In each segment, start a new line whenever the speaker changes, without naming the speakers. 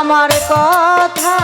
আমার কথা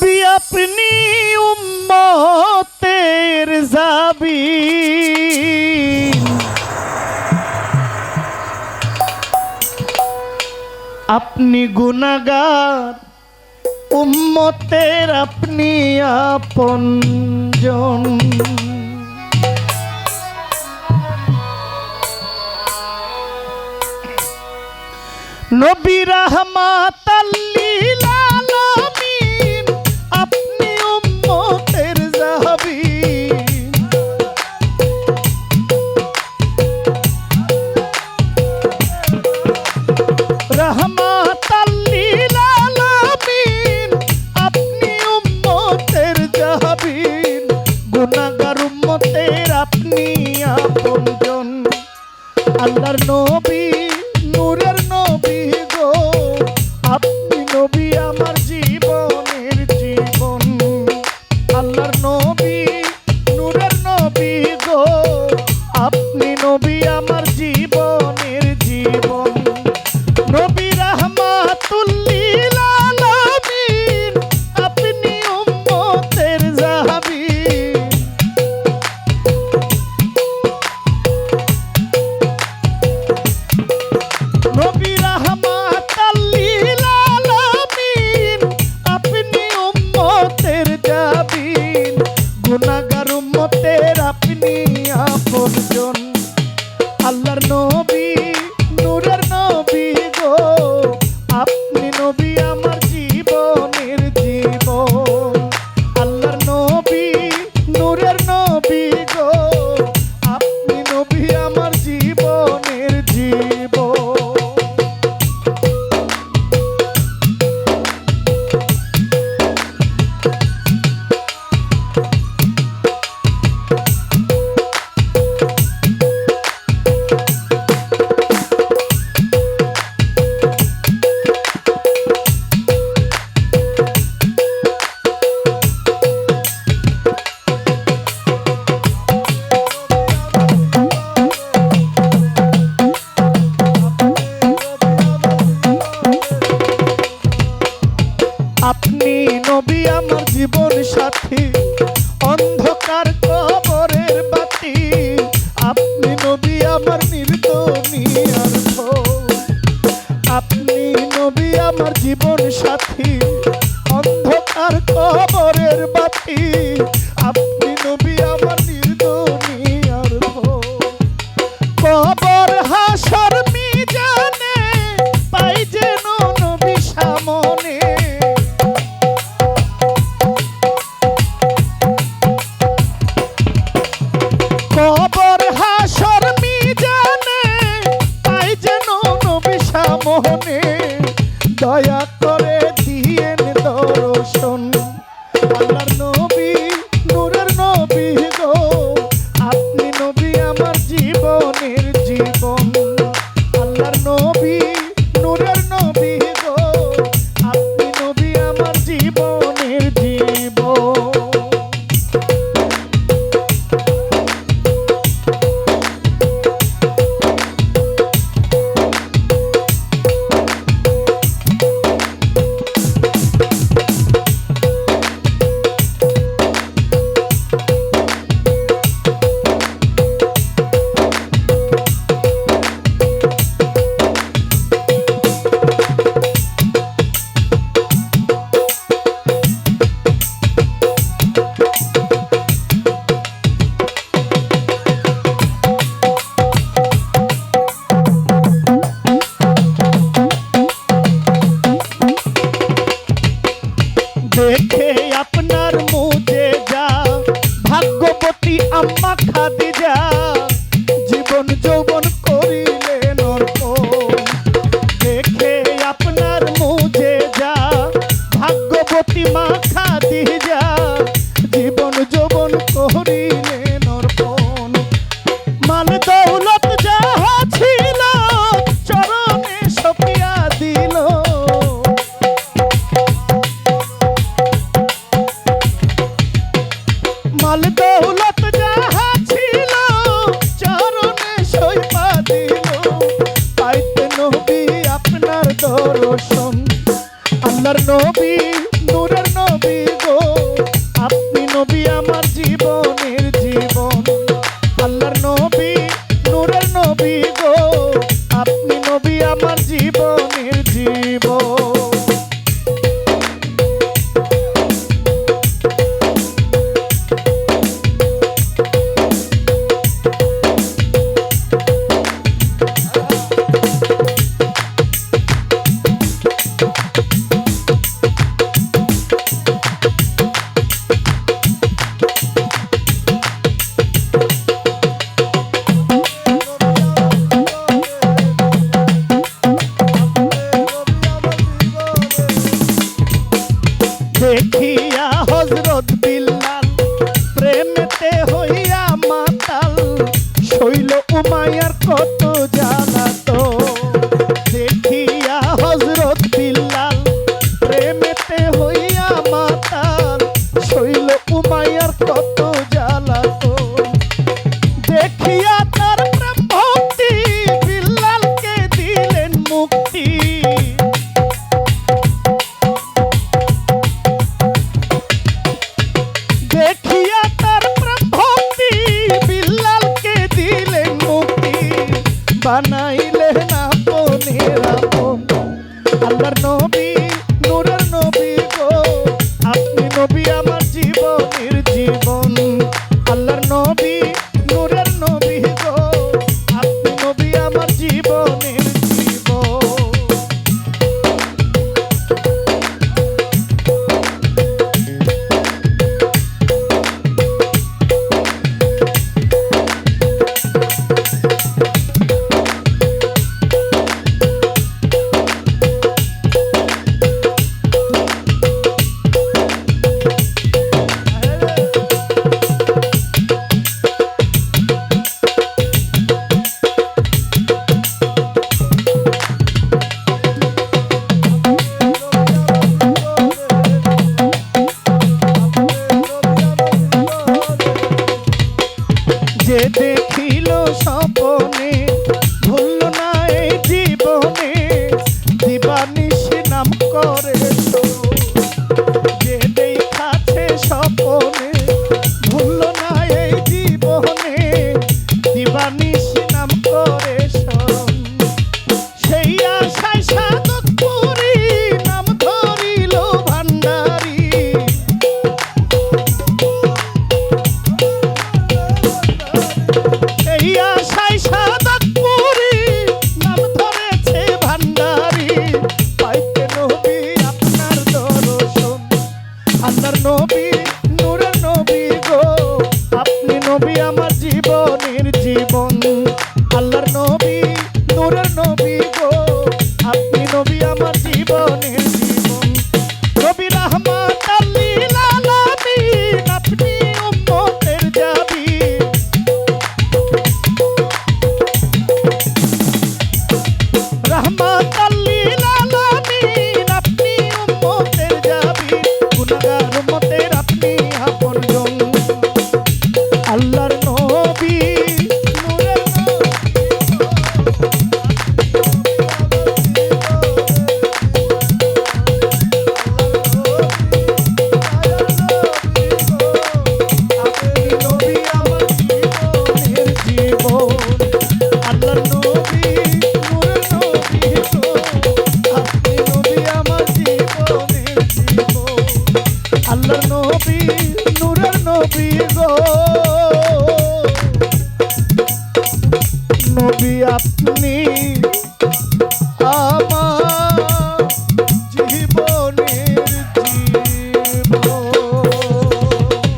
নবী আপনি উম্মতের যাবি আপনি গুণাগার উম্মতের আপনি আপনজন নবী রহমাত আল্লি দেখে আপনার মুছে যা। ভাগ্যবতী আম্মা খাদিজা। আল্লাহর নবী। দেখিয়া হজরত Dias. lot